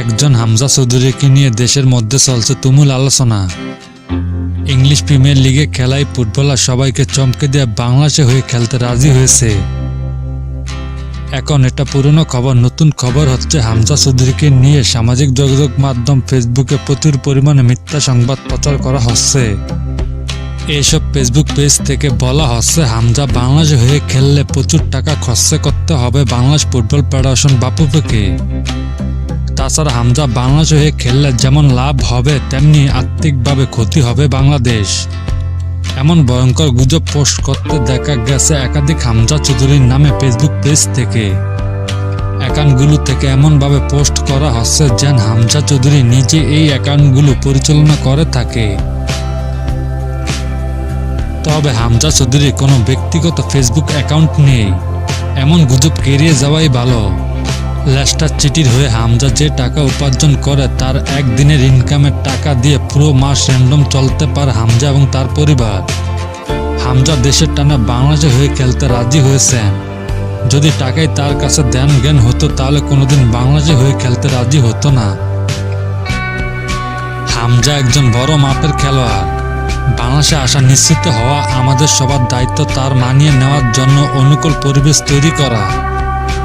একজন হামজা চৌধুরীকে নিয়ে দেশের মধ্যে চলছে তুমুল আলোচনা। ইংলিশ প্রিমিয়ার লিগে খেলায় ফুটবলার সবাইকে চমকে দিয়ে বাংলাদেশে হয়ে খেলতে রাজি হয়েছে। এখন এটা পুরনো খবর, নতুন খবর হচ্ছে হামজা চৌধুরীকে নিয়ে সামাজিক যোগাযোগ মাধ্যম ফেসবুকে প্রচুর পরিমাণে মিথ্যা সংবাদ প্রচার করা হচ্ছে। এইসব ফেসবুক পেজ থেকে বলা হচ্ছে, হামজা বাংলাদেশে হয়ে খেললে প্রচুর টাকা খরচা করতে হবে বাংলাদেশ ফুটবল ফেডারেশন বাপুকে। তাছাড়া হামজা বাংলাদেশে হয়ে খেললে যেমন লাভ হবে, তেমনি আর্থিকভাবে ক্ষতি হবে বাংলাদেশ। এমন ভয়ঙ্কর গুজব পোস্ট করতে দেখা গেছে একাধিক হামজা চৌধুরীর নামে ফেসবুক পেজ থেকে। অ্যাকাউন্টগুলো থেকে এমনভাবে পোস্ট করা হচ্ছে যেন হামজা চৌধুরী নিজে এই অ্যাকাউন্টগুলো পরিচালনা করে থাকে। তবে হামজা চৌধুরীর কোনো ব্যক্তিগত ফেসবুক অ্যাকাউন্ট নেই। এমন গুজব এড়িয়ে যাওয়াই ভালো। লেস্টার চিটির হয়ে হামজা যে টাকা উপার্জন করে, তার একদিনের ইনকামের টাকা দিয়ে পুরো মাস র্যান্ডম চলতে পারে হামজা এবং তার পরিবার। হামজা দেশের টানা বাংলাদেশে হয়ে খেলতে রাজি হয়েছেন। যদি টাকাই তার কাছে ধ্যান জ্ঞান হতো, তাহলে কোনোদিন বাংলাদেশে হয়ে খেলতে রাজি হতো না। হামজা একজন বড় মাপের খেলোয়াড়। বাংলাদেশে আসা নিশ্চিত হওয়া আমাদের সবার দায়িত্ব তার মানিয়ে নেওয়ার জন্য অনুকূল পরিবেশ তৈরি করা।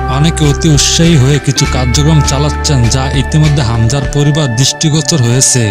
অনেকে অতি উৎসাহী হয়ে কিছু কার্যক্রম চালাচ্ছেন যা ইতিমধ্যে হামজার পরিবার দৃষ্টিগোচর হয়েছে।